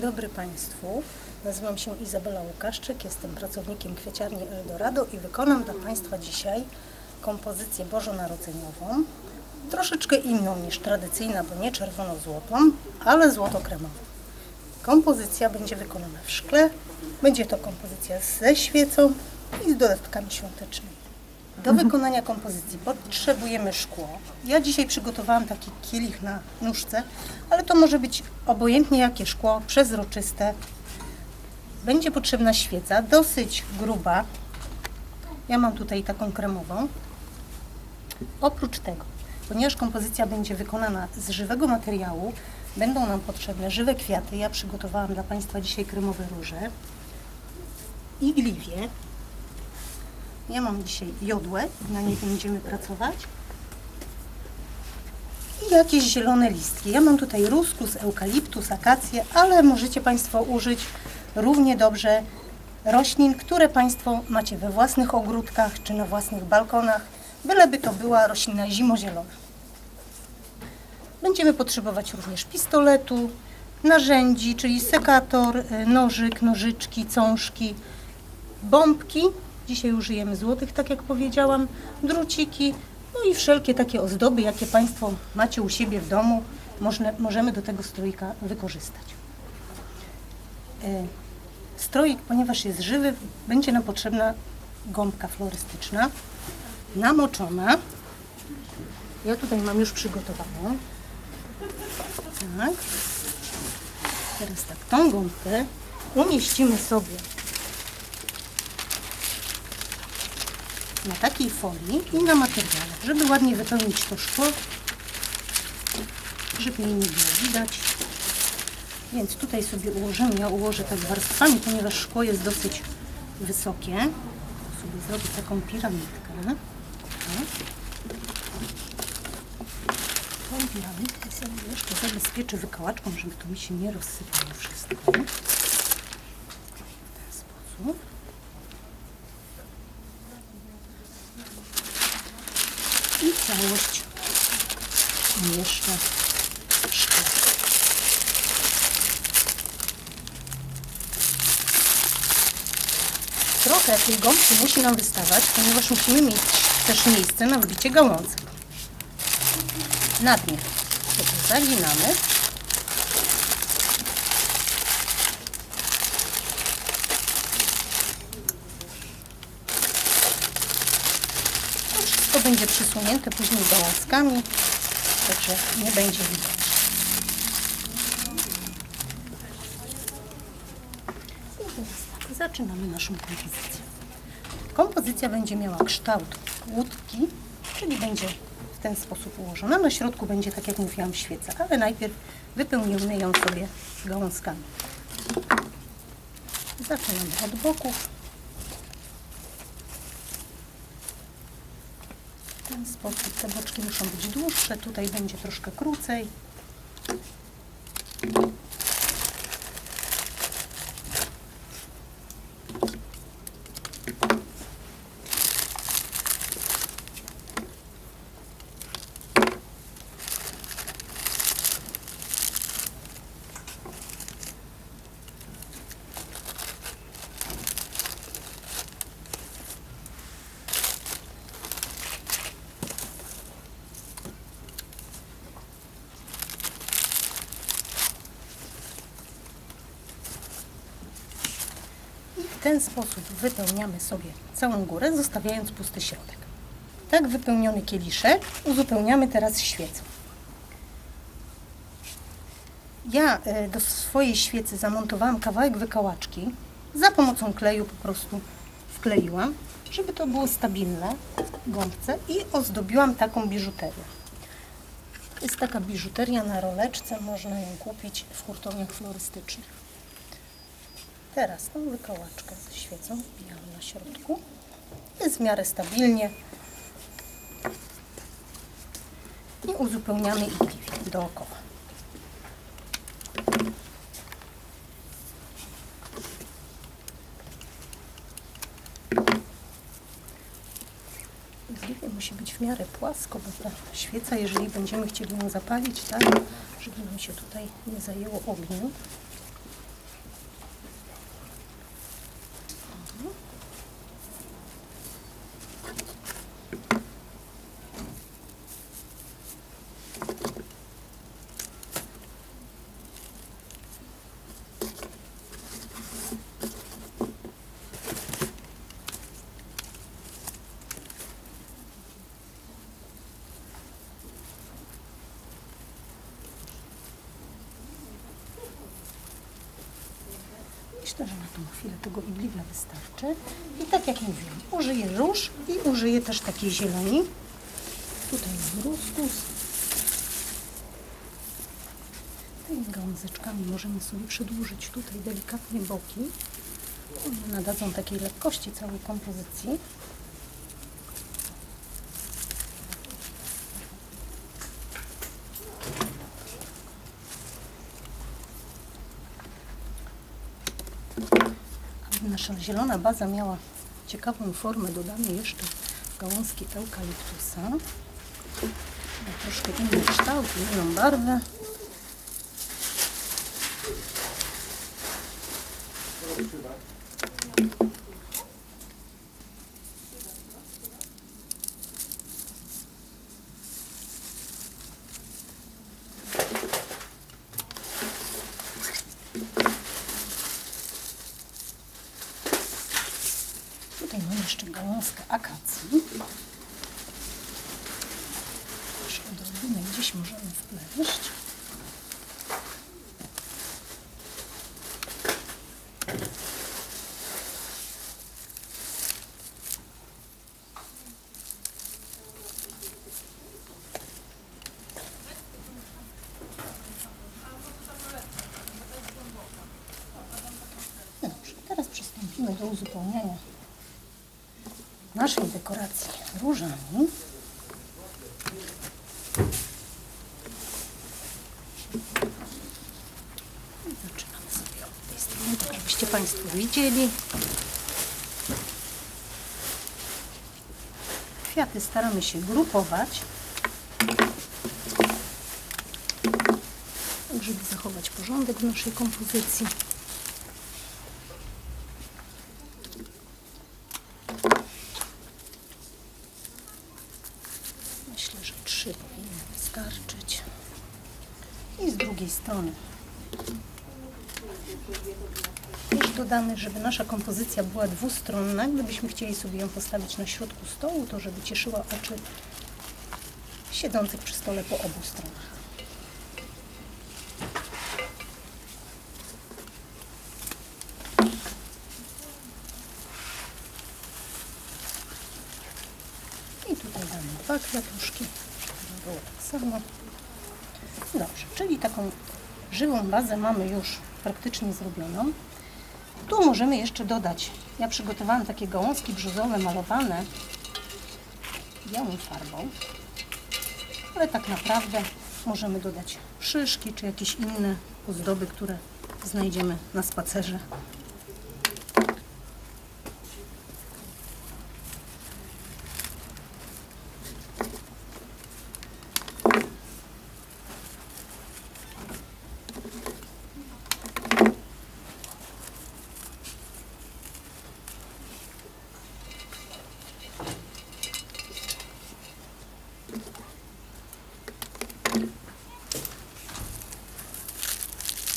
Dzień dobry Państwu. Nazywam się Izabela Łukaszczyk, jestem pracownikiem kwieciarni Eldorado i wykonam dla Państwa dzisiaj kompozycję bożonarodzeniową, troszeczkę inną niż tradycyjna, bo nie czerwono-złotą, ale złoto-kremową. Kompozycja będzie wykonana w szkle, będzie to kompozycja ze świecą i z dodatkami świątecznymi. Do wykonania kompozycji potrzebujemy szkło. Ja dzisiaj przygotowałam taki kielich na nóżce, ale to może być obojętnie jakie szkło, przezroczyste. Będzie potrzebna świeca, dosyć gruba. Ja mam tutaj taką kremową. Oprócz tego, ponieważ kompozycja będzie wykonana z żywego materiału, będą nam potrzebne żywe kwiaty. Ja przygotowałam dla Państwa dzisiaj kremowe róże, igliwie, ja mam dzisiaj jodłę, na niej będziemy pracować. I jakieś zielone listki. Ja mam tutaj ruskus, eukaliptus, akację, ale możecie Państwo użyć równie dobrze roślin, które Państwo macie we własnych ogródkach czy na własnych balkonach, byleby to była roślina zimozielona. Będziemy potrzebować również pistoletu, narzędzi, czyli sekator, y, nożyk, nożyczki, cążki, bombki. Dzisiaj użyjemy złotych, tak jak powiedziałam, druciki, no i wszelkie takie ozdoby, jakie Państwo macie u siebie w domu, możemy do tego stroika wykorzystać. E, Stroik, ponieważ jest żywy, będzie nam potrzebna gąbka florystyczna, namoczona. Ja tutaj mam już przygotowaną. Tak. Teraz tak, tą gąbkę umieścimy sobie na takiej folii i na materiale, żeby ładnie wypełnić to szkło, żeby jej nie było widać. Więc tutaj sobie ułożymy, ja ułożę tak warstwami, ponieważ szkło jest dosyć wysokie. Sobie zrobię taką piramidkę. Tą piramidkę sobie jeszcze zabezpieczę wykałaczką, żeby to mi się nie rozsypało wszystko. W ten sposób. i całość umieszczę w. Trochę tej gąbki musi nam wystawać, ponieważ musimy mieć też miejsce na wbicie gałązek. Nadmiar sobie zaginamy. To będzie przysłonięte później gałązkami, także nie będzie widać. Tak, zaczynamy naszą kompozycję. Kompozycja będzie miała kształt łódki, czyli będzie w ten sposób ułożona. Na środku będzie, tak jak mówiłam, świeca, ale najpierw wypełnimy ją sobie gałązkami. Zaczynamy od boków. Ten sposób te boczki muszą być dłuższe, tutaj będzie troszkę krócej. Ten sposób wypełniamy sobie całą górę, zostawiając pusty środek. Tak wypełniony kieliszek uzupełniamy teraz świecą. Ja e, do swojej świecy zamontowałam kawałek wykałaczki. Za pomocą kleju po prostu wkleiłam, żeby to było stabilne gąbce i ozdobiłam taką biżuterię. Jest taka biżuteria na roleczce, można ją kupić w hurtowniach florystycznych. Teraz tą wykałaczkę ze świecą wbijamy na środku. Jest w miarę stabilnie. I uzupełniamy igliwie dookoła. Igliwie musi być w miarę płasko, bo ta świeca, jeżeli będziemy chcieli ją zapalić, tak, żeby nam się tutaj nie zajęło ogniu, Myślę, że na tą chwilę tego igliwia wystarczy. I tak jak mówiłam, użyję róż i użyję też takiej zieloni. Tutaj jest bruskus. Tymi gałązeczkami możemy sobie przedłużyć tutaj delikatnie boki. One nadadzą takiej lekkości całej kompozycji. Aby nasza zielona baza miała ciekawą formę, dodamy jeszcze gałązki eukaliptusa. Troszkę inny kształt, inną barwę. Tutaj mam jeszcze gałązkę akacji. Też odrobinę gdzieś możemy wpleść. Przystąpimy do uzupełniania naszej dekoracji różami. Zaczynamy sobie od tej strony, tak Państwo widzieli. Kwiaty staramy się grupować, tak żeby zachować porządek w naszej kompozycji. Myślę, że trzy powinny wystarczyć. I z drugiej strony. Też dodamy, żeby nasza kompozycja była dwustronna. Gdybyśmy chcieli sobie ją postawić na środku stołu, to żeby cieszyła oczy siedzących przy stole po obu stronach. I tutaj damy dwa kwiatuszki, żeby było tak samo. Dobrze, czyli taką żywą bazę mamy już praktycznie zrobioną. Tu możemy jeszcze dodać, ja przygotowałam takie gałązki brzozowe malowane białą farbą, ale tak naprawdę możemy dodać szyszki czy jakieś inne ozdoby, które znajdziemy na spacerze.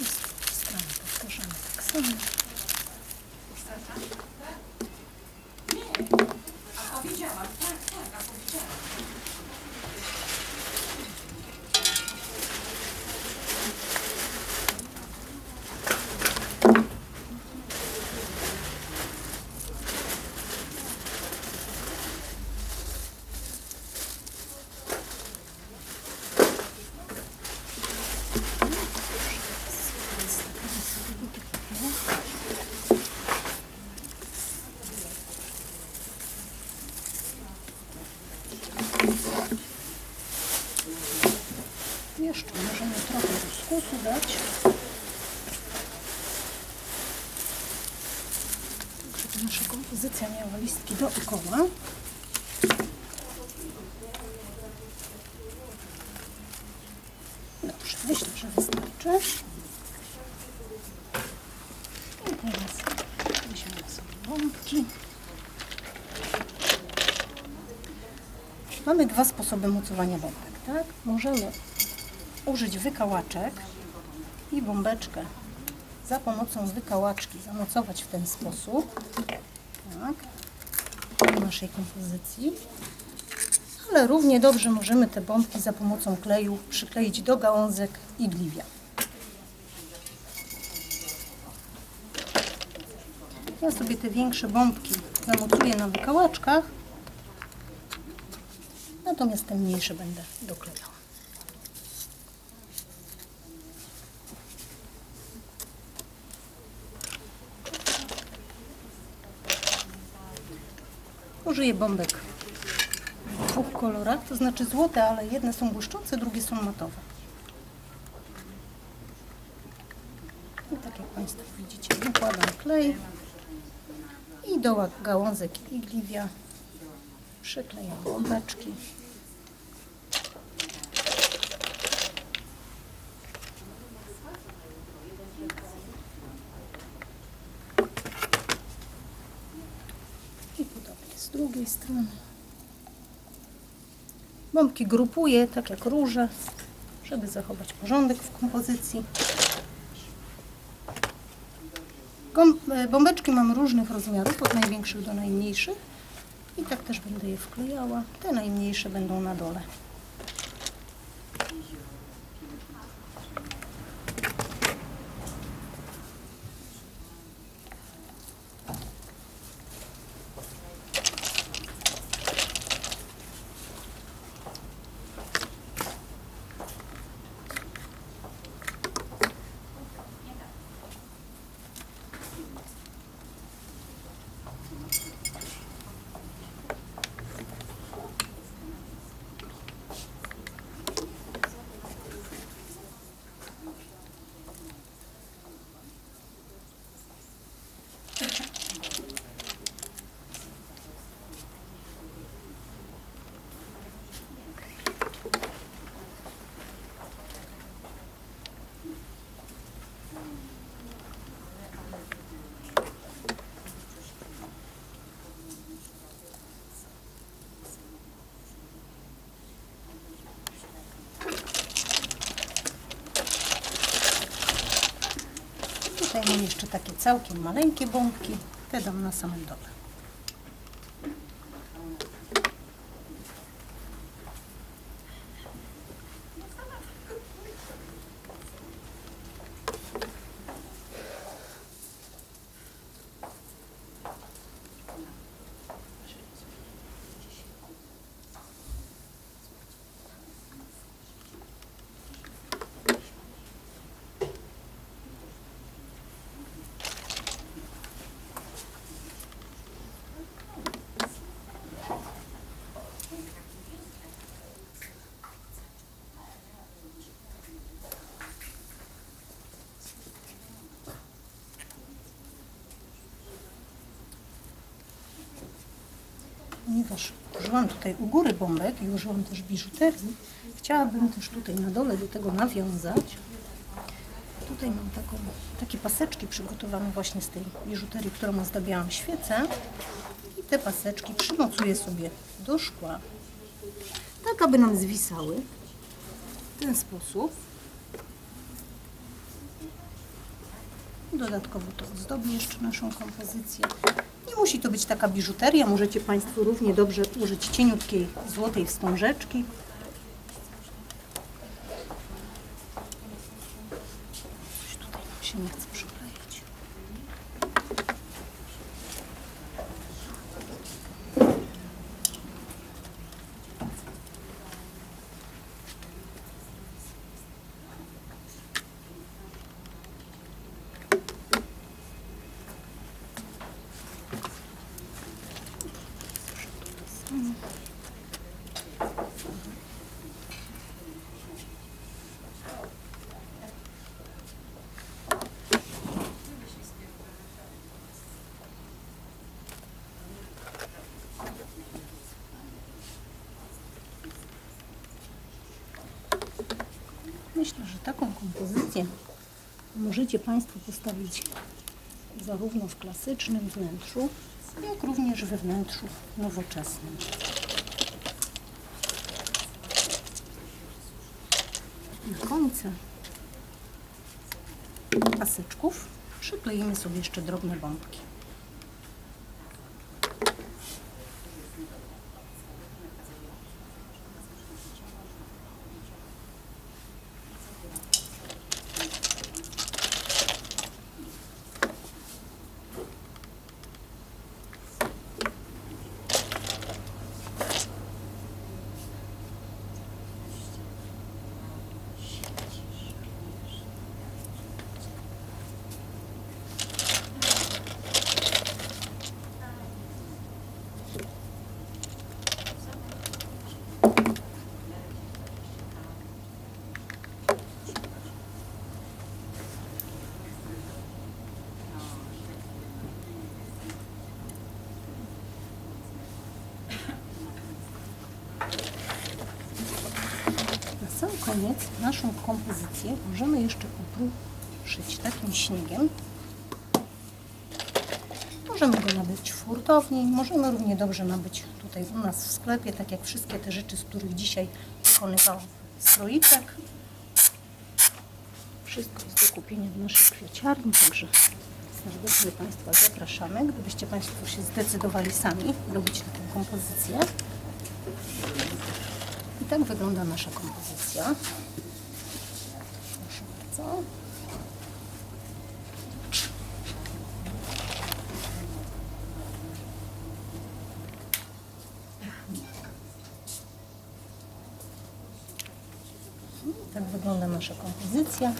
I z drugiej strony powtarzamy tak samo. Jeszcze możemy trochę rozkusu dać. Tak, żeby nasza kompozycja miała listki dookoła. Dobrze, myślę, że wystarczy. I teraz weźmiemy sobie bombki. Mamy dwa sposoby mocowania bombek, tak? Możemy użyć wykałaczek i bombeczkę za pomocą wykałaczki zamocować w ten sposób, tak, do naszej kompozycji. Ale równie dobrze możemy te bombki za pomocą kleju przykleić do gałązek igliwia. Ja sobie te większe bombki zamocuję na wykałaczkach, natomiast te mniejsze będę doklejała. Użyję bombek w dwóch kolorach, to znaczy złote, ale jedne są błyszczące, drugie są matowe. I tak jak Państwo widzicie, nakładam klej i do gałązek igliwia przyklejam bombeczki. I podobnie z drugiej strony. Bombki grupuję, tak jak róże, żeby zachować porządek w kompozycji. E, Bombeczki mam różnych rozmiarów, od największych do najmniejszych. I tak też będę je wklejała. Te najmniejsze będą na dole. Tutaj mam jeszcze takie całkiem maleńkie bombki. Te dam na samym dole. Ponieważ użyłam tutaj u góry bombek i użyłam też biżuterii, chciałabym też tutaj na dole do tego nawiązać. Tutaj mam taką, takie paseczki przygotowane właśnie z tej biżuterii, którą ozdabiałam świecę. I te paseczki przymocuję sobie do szkła, tak aby nam zwisały w ten sposób. Dodatkowo to ozdobi jeszcze naszą kompozycję. Musi to być taka biżuteria, możecie Państwo równie dobrze użyć cieniutkiej złotej wstążeczki. Coś tutaj nam się nie chce przykleić. Myślę, że taką kompozycję możecie Państwo postawić zarówno w klasycznym wnętrzu, jak również we wnętrzu nowoczesnym. Na końce paseczków przykleimy sobie jeszcze drobne bombki. Koniec naszą kompozycję możemy jeszcze upruszyć takim śniegiem. Możemy go nabyć w hurtowni, możemy równie dobrze nabyć tutaj u nas w sklepie, tak jak wszystkie te rzeczy, z których dzisiaj wykonywał stroiczek. Wszystko jest do kupienia w naszej kwieciarni, także serdecznie Państwa zapraszamy, gdybyście Państwo się zdecydowali sami robić taką kompozycję. Tak wygląda nasza kompozycja. Proszę bardzo. Tak wygląda nasza kompozycja.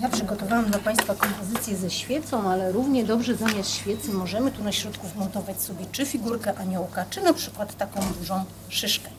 Ja przygotowałam dla Państwa kompozycję ze świecą, ale równie dobrze zamiast świecy możemy tu na środku wmontować sobie czy figurkę aniołka, czy na przykład taką dużą szyszkę.